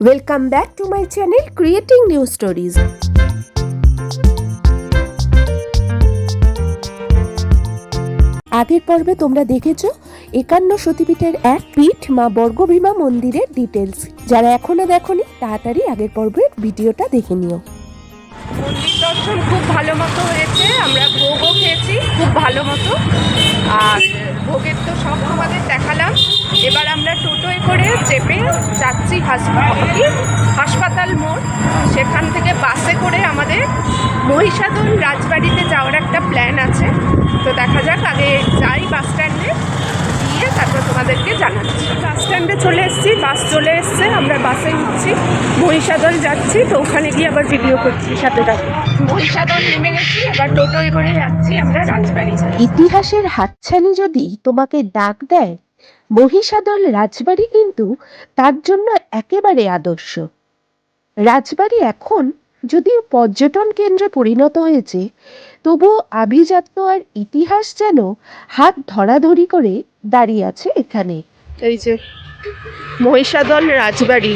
Welcome back to my channel creating new stories আগের পর্বে তোমরা দেখেছ একান্ন সতীপীঠের এক পীঠ মা বর্গভীমা মন্দিরের ডিটেলস যারা এখনও দেখনি, তাড়াতাড়ি আগের পর্বের ভিডিওটা দেখে নিও। মন্দির দর্শন খুব ভালো মতো হয়েছে, আমরা ভোগও খেয়েছি, খুব ভালো মতো। আর ভোগের তো সব তোমাদের দেখালাম। এবার আমরা টোটোয় করে চেপে যাচ্ছি হাসপাতাল হাসপাতাল মোড়। সেখান থেকে বাসে করে আমাদের মহিষাদল রাজবাড়িতে যাওয়ার একটা প্ল্যান আছে। তো দেখা যাক আগে যাই বাস স্ট্যান্ডে তোমাদেরকে জানাচ্ছি। বাস স্ট্যান্ডে চলে এসেছি বাস চলে এসছে আমরা বাসে উঠছি মহিষাদল যাচ্ছি তো ওখানে গিয়ে আবার ভিডিও করছি সাথে সাথে মহিষাদল নেমে গেছি এবার টোটোয় করে যাচ্ছি আমরা রাজবাড়ি। ইতিহাসের হাতছানি যদি তোমাকে ডাক দেয় মহিষাদল রাজবাড়ি কিন্তু তার জন্য একেবারে আদর্শ। রাজবাড়ি এখন যদিও পর্যটন কেন্দ্রে পরিণত হয়েছে, তবুও আভিজাত্য আর ইতিহাস যেন হাত ধরাধরি করে দাঁড়িয়ে আছে এখানে। এই যে মহিষাদল রাজবাড়ি,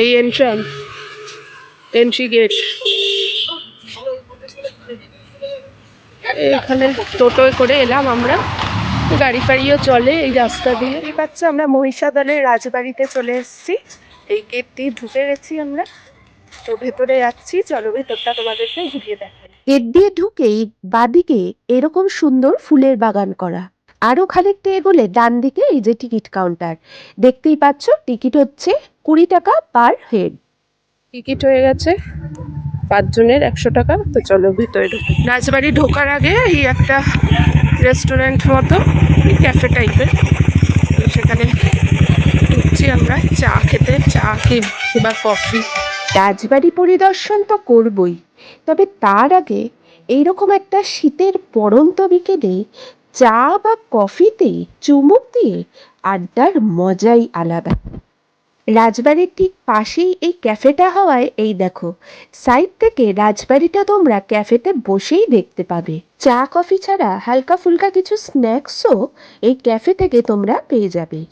এই এন্ট্রান্স এন্ট্রি গেট এখানে টোটোয় করে এলাম আমরা। গাড়ি ফাড়িও চলে এই রাস্তা দিয়ে। এই আমরা মহিষাদলের রাজবাড়িতে চলে এসেছি। এই গেট দিয়ে ঢুকে গেছি আমরা। তো ভেতরে যাচ্ছি চলো ভেতরটা তোমাদেরকে ঘুরিয়ে দেখাই। গেট দিয়ে ঢুকেই বাদিকে এরকম সুন্দর ফুলের বাগান করা। আরও খানিকটা এগোলে ডান দিকে এই যে টিকিট কাউন্টার। দেখতেই পাচ্ছ টিকিট হচ্ছে কুড়ি টাকা পার হেড। টিকিট হয়ে গেছে পাঁচজনের একশো টাকা তো চলো ভিতরে ঢুকি। রাজবাড়ি ঢোকার আগে এই একটা রেস্টুরেন্ট মতো ক্যাফে টাইপের। সেখানে ঢুকছি আমরা চা খেতে চা কি বা কফি। রাজবাড়ি পরিদর্শন তো করবই। তবে তার আগে এইরকম একটা শীতের পড়ন্ত বিকেলে চা বা কফিতে চুমুক দিয়ে আড্ডার মজাই আলাদা। রাজবাড়ির ঠিক পাশেই এই ক্যাফেটা হওয়ায় এই দেখো, সাইড থেকে রাজবাড়িটা তোমরা ক্যাফেতে বসেই দেখতে পাবে। চা, কফি ছাড়া হালকা ফুলকা কিছু স্ন্যাক্সও এই ক্যাফে থেকে তোমরা পেয়ে যাবে।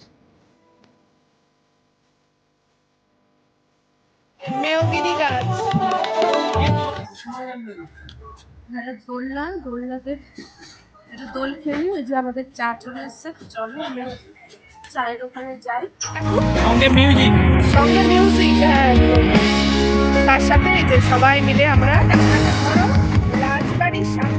মেয়গিরি গাছ। দোলনা দোলনাতে একটা দোল খেলি ওই যে আমাদের চা চলে এসছে চলো আমরা চায়ের ওখানে যাই। সঙ্গে মিউজিক সঙ্গে মিউজিক হ্যাঁ তার সাথে এই যে সবাই মিলে আমরা রাজবাড়ির সামনে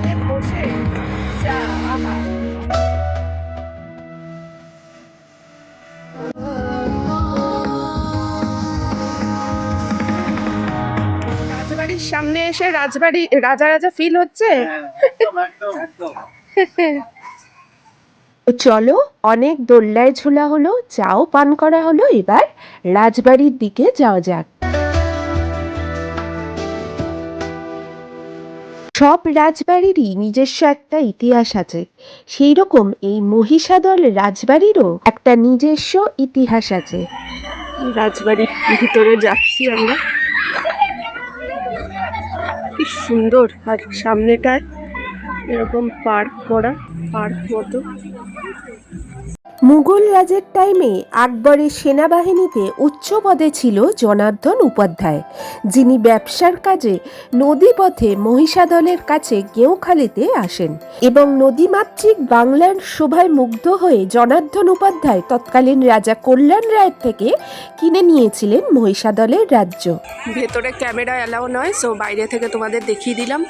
রাজবাড়ির সামনে এসে রাজবাড়ি রাজা রাজা ফিল হচ্ছে? চলো অনেক দোল্লায় ঝোলা হলো চাও পান করা হলো এবার রাজবাড়ির দিকে যাওয়া যাক। সব রাজবাড়িরই নিজস্ব একটা ইতিহাস আছে। সেই রকম এই মহিষাদল রাজবাড়িরও একটা নিজস্ব ইতিহাস আছে। রাজবাড়ির ভিতরে যাচ্ছি আমরা। কি সুন্দর আর সামনেটায় এরকম পার্ক করা পার্ক মতো। মুঘল রাজের টাইমে আকবরের সেনাবাহিনীতে উচ্চ পদে ছিল জনার্দন উপাধ্যায়, যিনি ব্যবসার কাজে নদীপথে মহিষাদলের কাছে গেঁওখালিতে আসেন এবং নদীমাতৃক বাংলার শোভায় মুগ্ধ হয়ে জনার্দন উপাধ্যায় তৎকালীন রাজা কল্যাণ রায়ের থেকে কিনে নিয়েছিলেন মহিষাদলের রাজ্য। ভেতরে ক্যামেরা অ্যালাউ নয় সো বাইরে থেকে তোমাদের দেখিয়ে দিলাম।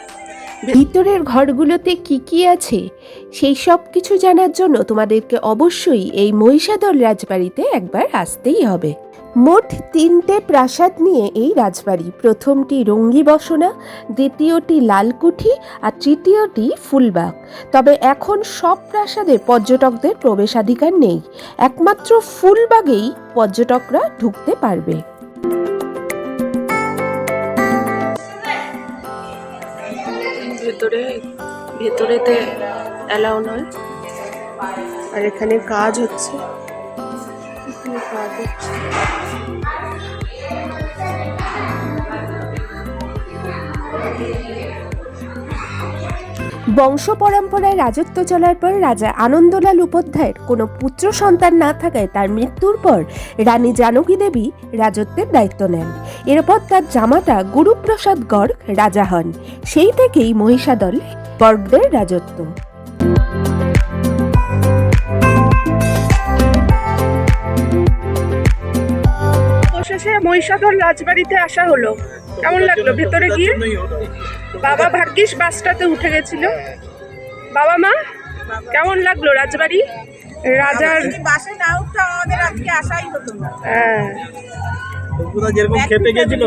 ভিতরের ঘরগুলোতে কি কি আছে? সেই সব কিছু জানার জন্য তোমাদেরকে অবশ্যই এই মহিষাদল রাজবাড়িতে একবার আসতেই হবে। মোট তিনটে প্রাসাদ নিয়ে এই রাজবাড়ি। প্রথমটি রঙ্গি বসনা, দ্বিতীয়টি লালকুঠি আর তৃতীয়টি ফুলবাগ। তবে এখন সব প্রাসাদে পর্যটকদের প্রবেশাধিকার নেই। একমাত্র ফুলবাগেই পর্যটকরা ঢুকতে পারবে। ভেতরে ভেতরেতে অ্যালাউ নয়। আর এখানে কাজ হচ্ছে। এখানে কাজ হচ্ছে। বংশ পরম্পরায় রাজত্ব চলার পর রাজা আনন্দলাল উপাধ্যায়ের কোনো পুত্র সন্তান না থাকায় তার মৃত্যুর পর রানী জানকী দেবী রাজত্বের দায়িত্ব নেন। এরপর তার জামাতা গুরুপ্রসাদ গর্গ রাজা হন। সেই থেকেই মহিষাদল গর্গদের রাজত্ব। অবশেষে মহিষাদল রাজবাড়িতে আসা হলো। কেমন লাগল? ভেতরে গিয়ে? বাবা ভাগ্যিস বাসটাতে উঠে গেছিল। বাবা মা কেমন লাগল রাজবাড়ি? রাজার বাসে না উঠতে আমাদের আজকে আসাই হতো না। হ্যাঁ। যেরকম খেপে গেছিল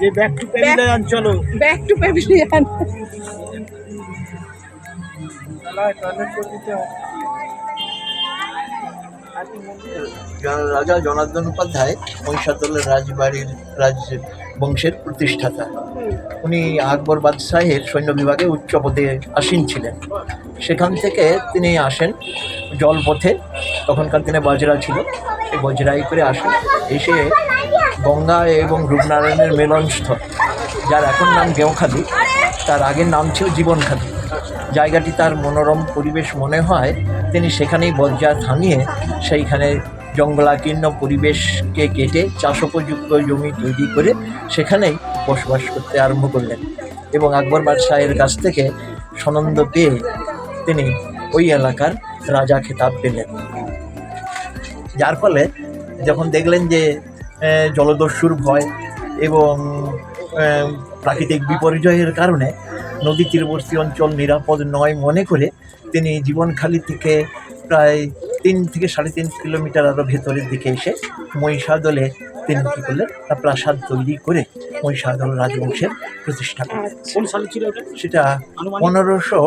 যে ব্যাক টু প্যাভিলিয়ন চলো। Back to pavilion Raja Janardan Upadhyay মহিষাদলের রাজবাড়ির রাজ বংশের প্রতিষ্ঠাতা। উনি আকবর বাদশাহের সৈন্য বিভাগে উচ্চ পদে আসীন ছিলেন। সেখান থেকে তিনি আসেন জলপথে। তখনকার দিনে বজরা ছিল। সেই বজরাই করে আসেন। এসে গঙ্গা এবং রূপনারায়ণের মিলনস্থল, যার এখন নাম গেওখালি, তার আগের নাম ছিল জীবনখালি। জায়গাটি তার মনোরম পরিবেশ মনে হয় তিনি সেখানেই বজ্জা থামিয়ে সেইখানে জঙ্গলাকীর্ণ পরিবেশকে কেটে চাষোপযুক্ত জমি তৈরি করে সেখানেই বসবাস করতে আরম্ভ করলেন এবং আকবর বাদশাহের কাছ থেকে সনন্দ পেয়ে তিনি ওই এলাকার রাজা খেতাব পেলেন। যার ফলে যখন দেখলেন যে জলদস্যুর ভয় এবং প্রাকৃতিক বিপর্যয়ের কারণে নদী তীরবর্তী অঞ্চল নিরাপদ নয় মনে করে তিনি জীবনখালি থেকে প্রায় তিন থেকে সাড়ে তিন কিলোমিটার আরও ভেতরের দিকে এসে মহিষাদলে তিনি কী করলেন? একটা প্রাসাদ তৈরি করে মহিষাদল রাজবংশের প্রতিষ্ঠা করলেন কোন সালে ছিল সেটা পনেরোশো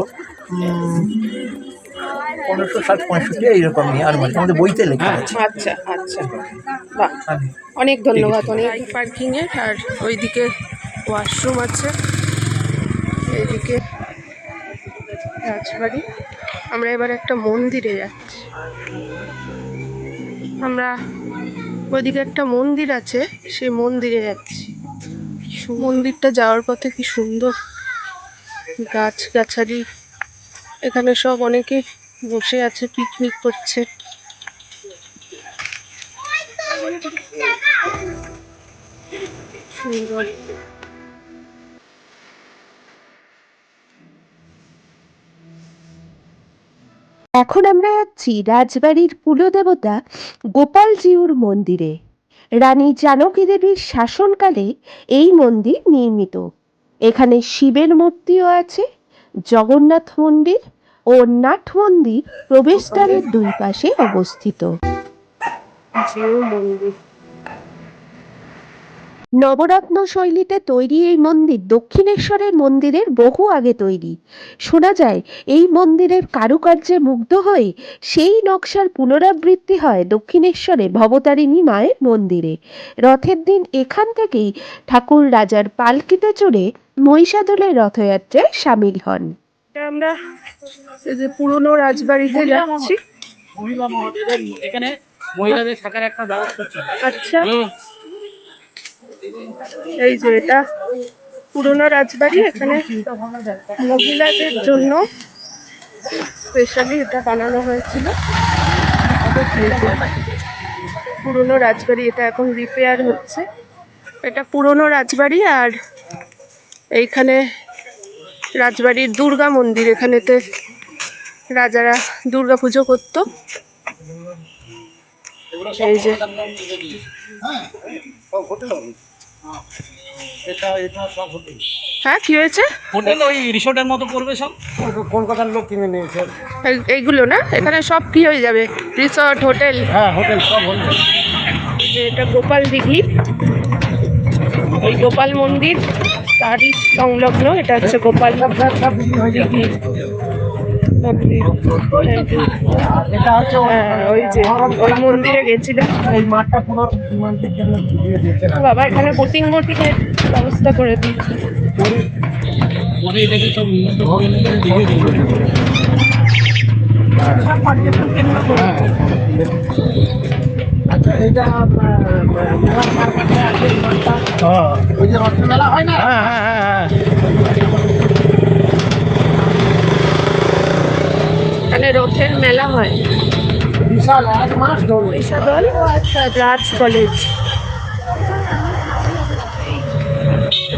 পনেরোশো ষাট পঁয়ষট্টি এইরকমই আনুমানিক। আমাদের বইতে লেখা আছে। আচ্ছা আচ্ছা বাহ। আমি অনেক ধন্যবাদ অনেক। পার্কিং এর আর ওইদিকে ওয়াশরুম আছে। এইদিকে রাজবাড়ি। আমরা এবার একটা মন্দিরে যাচ্ছি। আমরা ওইদিকে একটা মন্দির আছে, সেই মন্দিরে যাচ্ছি। মন্দিরটা যাওয়ার পথে কি সুন্দর গাছ গাছালি এখানে সব অনেকে বসে আছে পিকনিক করছে। সুন্দর। এখন আমরা যাচ্ছি রাজবাড়ির কুলদেবতা গোপালজিউর মন্দিরে। রানী জানকী দেবীর শাসনকালে এই মন্দির নির্মিত। এখানে শিবের মূর্তিও আছে, জগন্নাথ মন্দির ও নাট মন্দির প্রবেশদ্বারের দুই পাশে অবস্থিত। মন্দির। নবরত্ন শৈলীতে তৈরি এই মন্দির দক্ষিণেশ্বরের মন্দিরের বহু আগে তৈরি। শোনা যায় এই মন্দিরের কারুকার্যে মুগ্ধ হয়ে সেই নকশার পুনরাবৃত্তি হয় দক্ষিণেশ্বরে ভবতারিণী মায়ের মন্দিরে। রথের দিন এখান থেকেই ঠাকুর রাজার পালকিতে চড়ে মহিষাদলের রথযাত্রায় সামিল হন। আমরা এই যে পুরনো রাজবাড়িতে যাচ্ছি। এখানে মহিলাদের থাকার একটা ব্যবস্থা আচ্ছা। এই যে এটা পুরনো রাজবাড়ি এখানে মহিলাদের জন্য স্পেশালি এটা বানানো হয়েছিল। পুরনো রাজবাড়ি, এটা এখন রিপেয়ার হচ্ছে। এটা পুরনো রাজবাড়ি আর এইখানে রাজবাড়ির দুর্গা মন্দির, এখানেতে রাজারা দুর্গা পুজো করতো। এই যে এটা এটা সব হোটেল হ্যাঁ কি হয়েছে? হোটেল ওই রিসোর্টের মতো করবে সব? কলকাতার লোক কিনে নিয়েছে। এইগুলো না? এখানে সব কি হয়ে যাবে? Resort hotel? হ্যাঁ হোটেল সব হোটেল যে এটা গোপাল দিঘি। ওই গোপাল মন্দির তারই সংলগ্ন। এটা হচ্ছে গোপাল দিঘি এটা হচ্ছে ওই- যে ওই মন্দিরে গেছিলাম এই মাঠটা বাবা, এখানে বোটিং বোটিং ব্যবস্থা করে দিয়েছে এটাকে ওই যে রথমেলা হয় না হ্যাঁ হ্যাঁ হ্যাঁ এখানে রথের মেলা হয়। রাজ কলেজ।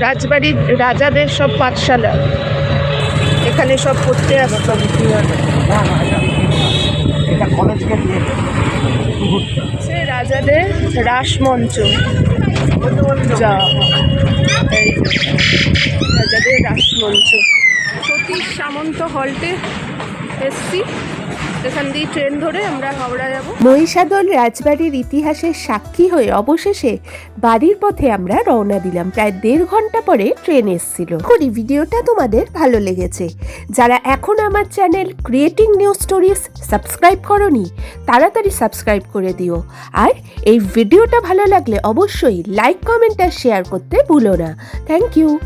রাজবাড়ির রাজাদের সব পাঠশালা। এখানে সব পড়তে আসতো। সে রাজাদের রাসমঞ্চ যা। রাজাদের রাসমঞ্চ সতীশ সামন্ত হল্টে এসছি। দিয়ে ট্রেন ধরে আমরা হাওড়া যাব। মহিষাদল রাজবাড়ির ইতিহাসের সাক্ষী হয়ে অবশেষে বাড়ির পথে আমরা রওনা দিলাম। প্রায় দেড় ঘণ্টা পরে ট্রেন এসেছিল। করি ভিডিওটা তোমাদের ভালো লেগেছে। যারা এখন আমার channel creating new stories subscribe করনি, তাড়াতাড়ি সাবস্ক্রাইব করে দিও। আর এই ভিডিওটা ভালো লাগলে অবশ্যই লাইক, কমেন্ট আর শেয়ার করতে ভুলো না। Thank you.